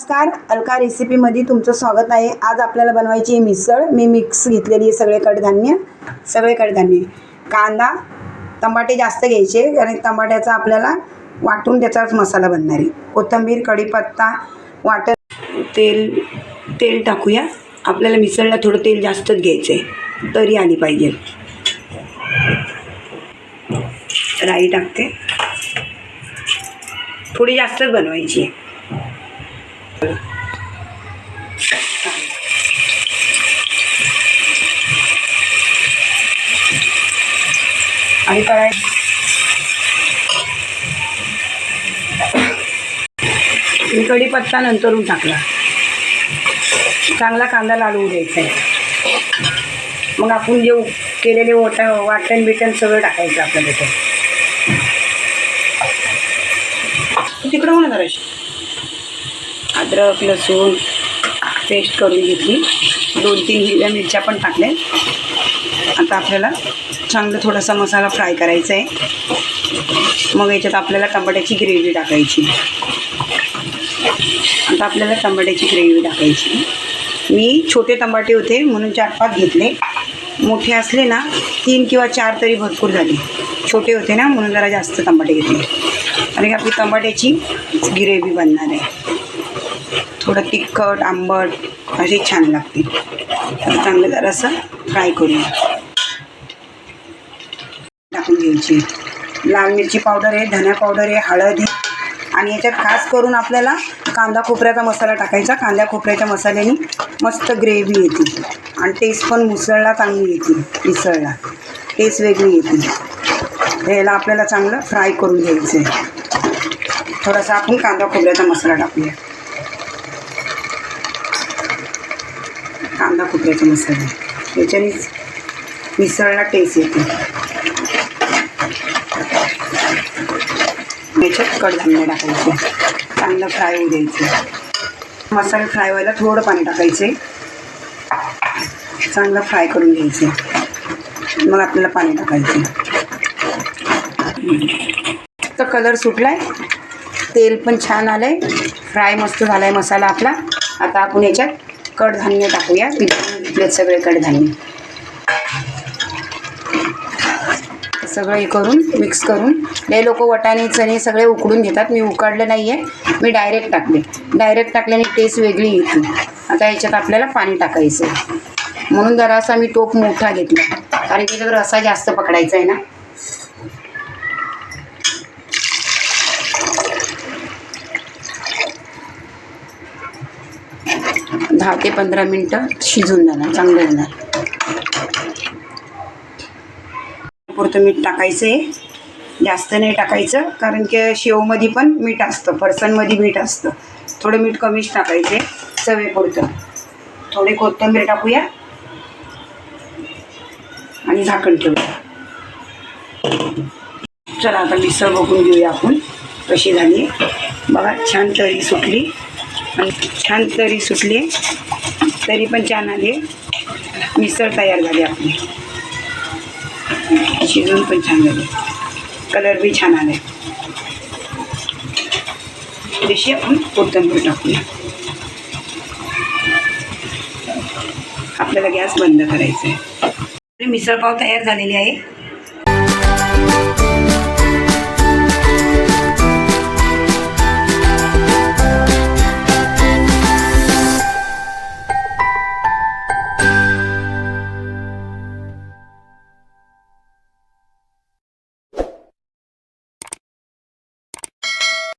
नमस्कार. अलका रेसिपीमध्ये तुमचं स्वागत आहे. आज आपल्याला बनवायची आहे मिसळ. मी मिक्स घेतलेली आहे सगळे कडधान्य. सगळे कडधान्य. कांदा टमाटे जास्त घ्यायचे कारण टमाट्याचा आपल्याला वाटून त्याचाच मसाला बनणार आहे. कोथिंबीर कढीपत्ता वाटण तेल तेल टाकूया. आपल्याला मिसळला थोडं तेल जास्तच घ्यायचं आहे तरी आली पाहिजे. राई टाकते. थोडी जास्तच बनवायची आहे. आणि काय? मी कढीपत्ता नंतरून टाकला. चांगला कांदा लाडू द्यायचा आहे. मग आपण जे केलेले वटा वाटण बिटण सगळं टाकायचं आपल्या तिथे. तिकडं म्हणा करायची अद्रक लसूण पेस्ट करून घेतली. दोन तीन हिरव्या मिरच्या पण टाकल्या. आता आपल्याला चांगलं थोडासा मसाला फ्राय करायचा आहे. मग याच्यात आपल्याला टमाट्याची ग्रेव्ही टाकायची. आता आपल्याला टमाट्याची ग्रेव्ही टाकायची. मी छोटे टमाटे होते म्हणून चार पाच घेतले. मोठे असले ना तीन किंवा चार तरी भरपूर झाले. छोटे होते ना म्हणून जरा जास्त टमाटे घेतले. आणि आपली टमाट्याची ग्रेव्ही बनणार आहे. थोडं तिखट आंबट असे छान लागते. चांगलं चांगलं जरासं फ्राय करूया. टाकून घ्यायची. लाल मिरची पावडर आहे धना पावडर आहे हळद आहे. आणि याच्यात खास करून आपल्याला कांदा खोबऱ्याचा मसाला टाकायचा. कांदा खोबऱ्याच्या मसाल्याने मस्त ग्रेव्ही येते. आणि टेस्ट पण मुसळला चांगली येते मिसळला. टेस्ट वेगळी येते. याला आपल्याला चांगलं फ्राय करून घ्यायचं आहे थोडासा आपण कांदा खोबऱ्याचा मसाला टाकूया. कांदा खोबऱ्याचा मसाला. याच्याने मिसळला टेस्ट येते. याच्यात कडधान्य टाकायचे. चांगलं फ्राय होऊ द्यायचं. मसाला फ्राय व्हायला थोडं पाणी टाकायचे. चांगलं फ्राय करून घ्यायचे. मग आपल्याला पाणी टाकायचे. तर कलर सुटलाय. तेल पण छान आलंय. फ्राय मस्त झालाय मसाला आपला. आता आपण याच्यात कडधान्य टाकूया. भिजवून घेतलेत सगळे कडधान्य. सगळं हे करून मिक्स करून. हे लोक वटाणे चणे सगळे उकडून घेतात. मी उकडलं नाही आहे मी डायरेक्ट टाकले. डायरेक्ट टाकल्याने टेस्ट वेगळी येते. आता याच्यात आपल्याला पाणी टाकायचं आहे म्हणून जरासा मी टोप मोठा घेतला. कारण त्याच्यात रसा जास्त पकडायचा आहे ना. दहा ते पंधरा मिनटं शिजून जाणार चांगलं येणार. पुरतं मीठ टाकायचं आहे जास्त नाही टाकायचं कारण की शेवमध्ये पण मीठ असतं फरसाणमध्ये मीठ असतं. थोडं मीठ कमीच टाकायचे चवेपुरतं थोडे कोथिंबीर टाकूया. आणि झाकण ठेवूया. चला आता मिसळ बघून घेऊया आपण. कशी झाली? बघा छान तळी सुटली. आणि छान तरी सुटली तरी पण छान आली. मिसळ तयार झाली आपली. शिजून पण छान झाले. कलर बी छान आले. तशी आपण कोथंबीर टाकूया. आपल्याला गॅस बंद करायचा आहे मिसळपाव तयार झालेली आहे.